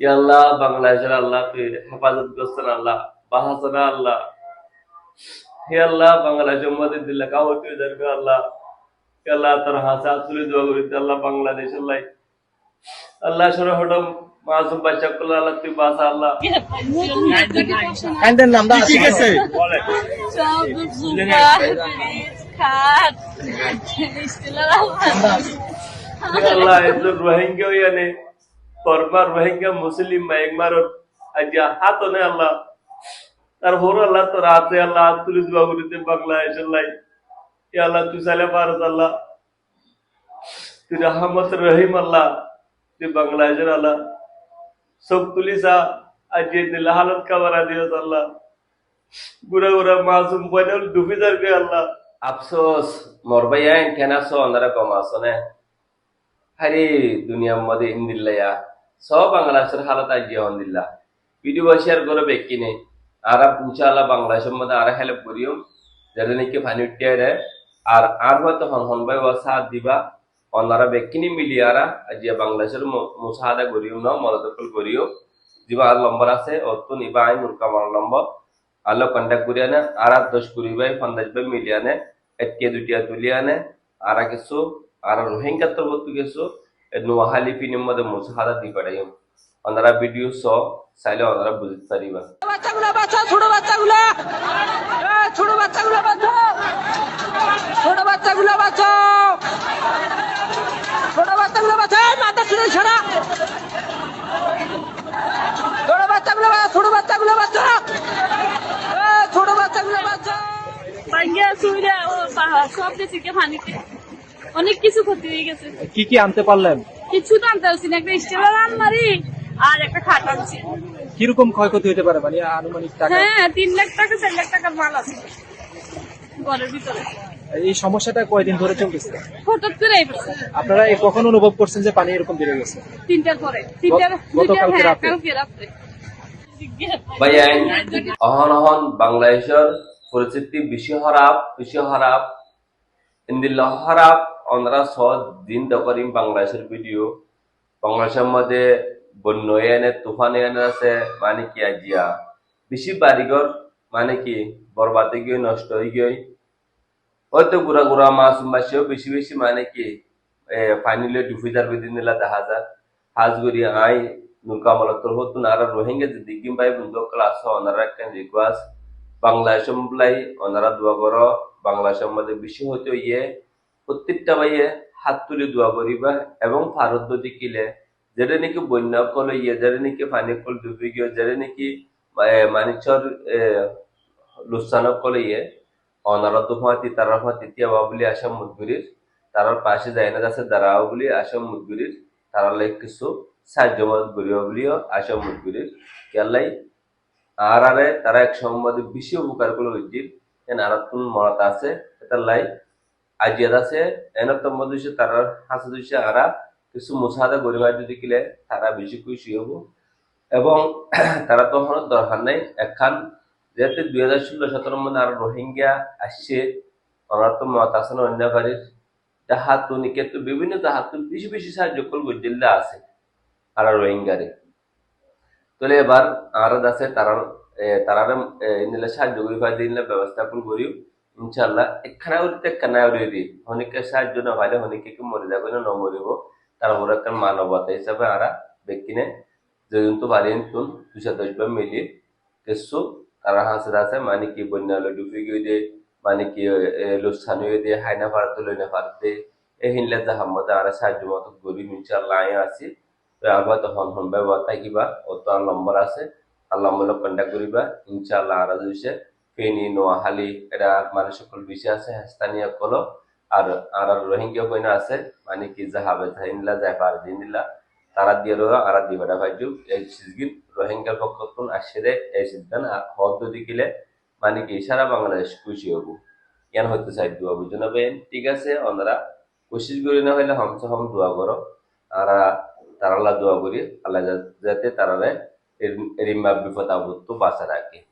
ইয়া আল্লাহ বাংলাদেশের আল্লাহ তুই হেফাজত করছেন আল্লাহ বাহাসনা আল্লাহ। হে আল্লাহ বাংলাদেশের মধ্যে দিল্লা কাউ তুই ধরবে আল্লাহ। হে আল্লাহ তোর হাসা তুলে দোয়া করিতে আল্লাহ বাংলাদেশের লাই। আল্লাহ সরে হটম মাসুম বাচ্চা করলে আল্লাহ তুই বাসা আল্লাহ। কান্দেন ঠিক আছে। বলে Çabuk sular, kar, istiler Allah. হে আল্লাহ এতো রোহিঙ্গা ইয়ানে পরমার রোহিঙ্গা মুসলিম মাইকমার আজ হাত নে আল্লাহ তারপর আল্লাহ তোর হাতে আল্লাহ হাত তুলে দোয়া করিতে বাংলাদেশের লাই ইয়া আল্লাহ তুই সালে পারত আল্লাহ তুই রহমত রহিম আল্লাহ তুই বাংলাদেশের আল্লাহ সব তুলিসা আজ এই দিল হালত কাবারা দিও আল্লাহ গুড়া গুড়া মাসুম বইনাল ডুবি যাবে আল্লাহ আফসোস মরবাইয়ান কেনা সো আন্দারা কম আসো না। হারে দুনিয়ার মধ্যে ইন্দিল্লায়া। সব বাংলাদেশের হালত আজ হন্দিল্লা ভিডিও শেয়ার করে বেকি নেই আর পুচালা বাংলাদেশের মধ্যে আর হেল্প করিও। যাতে নাকি ফানি উঠিয়ে আর আর হয়তো হন হন বাই সাথ দিবা। অন্যারা বেকিনি মিলি আরা। আজ বাংলাদেশের মুসাহাদা করিও ন মদতকল করিও। যিবা আর নম্বর আছে, অত নিবা আই মুরকামার নম্বর। আলো কন্ট্যাক্ট করিয়া নে আর দশ কুড়ি ভাই পঞ্চাশ ভাই মিলিয়া নে এটকে দুটিয়া তুলিয়া নে আর কিছু আর রোহিঙ্গা তো বলতে গেছো নোয়াহালি ফিনির মধ্যে মুসাহাদা দি পাঠাইম ওনারা ভিডিও স, চাইলে ওনারা বুঝতে পারিবা। বাচ্চাগুলো বাঁচাও, ছোট বাচ্চাগুলো। ছোট বাচ্চাগুলো বাঁচাও। ছোট বাচ্চাগুলো বাঁচাও। ছোট বাচ্চাগুলো বাঁচাও মাথা ছিঁড়ে ছড়া ছোট বাচ্চাগুলো বাঁচাও ছোট বাচ্চাগুলো বাঁচাও এ, ছোট বাচ্চাগুলো বাঁচাও ভাঙ্গিয়া সুইরা ও পাহাড় সব পানিতে অনেক কিছু ক্ষতি হয়ে গেছে। কি কি আনতে পারলেন? কিছু তো আনতে পারছি না একটা স্টিলের আলমারি আর একটা খাট আনছি। কীরকম ক্ষয়ক্ষতি হতে পারে মানে আনুমানিক টাকা? হ্যাঁ তিন লাখ টাকা চার লাখ টাকার মাল আছে। ঘরের ভিতরে। এই সমস্যাটা কয়দিন ধরে চলতেছে? হঠাৎ করে আপনারা কখন অনুভব করছেন যে পানি এরকম বেড়ে গেছে? তিনটার পরে। তিনটার গতকালকে হ্যাঁ, রাতে? ভাই অহন অহন বাংলাদেশের পরিস্থিতি বেশি খারাপ বেশি ইন্দিল্লা খারাপ ওনারা স দিন দকরিম বাংলাদেশের ভিডিও বাংলাদেশের মধ্যে বন্য এনে তুফান এনে আছে মানে কি আজিয়া বেশি বাড়িঘর মানে কি বরবাদে গিয়ে নষ্ট হয়ে গিয়ে হয়তো গুড়া গুড়া মাছ মাছেও বেশি বেশি মানে কি এ ফাইনালি ডুবি যাবে দিন দিলা দেখা যায় হাজগুড়ি আই নুরকামলতর হতুন আর রোহিঙ্গা যদি কিংবাই বন্ধু ক্লাস ওনারা একটা রিকোয়েস্ট বাংলাদেশ ওনারা দোয়া করো বাংলাদেশের মধ্যে বেশি হয়তো ইয়ে প্রত্যেকটা ভাইয়ে হাত তুলে দোয়া করিবা এবং ভারত যদি কিলে, যেটা নাকি বন্যা কল ইয়ে যেটা নাকি পানি কল ডুবি গিয়ে, যেটা নাকি মানিচর লুসান কল ইয়ে ওনারা তো ফাঁতি তারা ফাঁতি তিয়াবা বলি আসাম মুদগুরির তারার পাশে যায় না যাচ্ছে দাঁড়াও বলি আসাম মুদগুরির তারা লাই কিছু সাহায্য মদত করিব বলিও আসাম মুদগুরির কেলাই আর আরে তারা এক সম্বন্ধে বেশি উপকার করে উচিত এন আর তুন মরাত আছে? এটা লাই আজিয়াত আছে এনের তো মধ্যে সে তারা, হাসে দিছে আরা কিছু মুসাদা গরিবা যদি কিলে তারা বেশি খুশি হব। এবং তারা তখন দরকার নাই একখান যেহেতু দুই হাজার ষোলো সতেরোর মধ্যে আর রোহিঙ্গা আসছে ওনার তো মত আছে না অন্য বাড়ির জাহাতুন কিন্তু বিভিন্ন জাহাতুন বেশি বেশি সাহায্য করব জিল্লা আছে, আর রোহিঙ্গারে তাহলে এবার আর আছে তারা তারা ইন্দিলে সাহায্য করি ফাই দিলে ব্যবস্থা করে করিও ইনশাল্লাহ একখানা উঠতে একখানা উড়িয়ে অনেকে সাহায্য না পাইলে অনেকে কি মরে যাবে না মরিব তারপরে একটা মানবতা হিসাবে আরা ব্যক্তিনে যেদিন তো পারি তুন দুশো দশ বার মিলিয়ে কিছু তারা হাসে আছে মানে কি বন্যা হলো ডুবি গিয়ে দিয়ে মানে কি লোসান হয়ে দিয়ে হাইনা ফারতে লইনা ফারতে এই হিনলে মধ্যে আর সাহায্য মতো গরিব ইনশাল্লাহ আছি আবার তখন হন ব্যবহার থাকিবা অত আছে আর নম্বর কন্ট্যাক্ট করিবা। ইনশাল্লাহ আর দিছে ফেনি নোয়াহালি এটা মানে সকল বিষয় আছে, স্থানীয় কলো আর আর রোহিঙ্গা কইনা আছে মানে কি যাহাবে থাইনলা যায় পার দিনলা তারা দিয়ে রো আর দিবাটা ভাইজু। এই সিজগিন রোহিঙ্গার পক্ষ তুন আসে দে এই সিজগান হদ যদি কিলে মানে কি সারা বাংলাদেশ খুশি হব। কেন হইতে চাই দোয়া বুঝো না বেন ঠিক আছে ওনারা কোশিশ করি না হইলে হমস হম দোয়া করো। আর তারাল্লা দোয়া করি, আল্লাহ যাতে তারারে rimma bi fata buttu basarake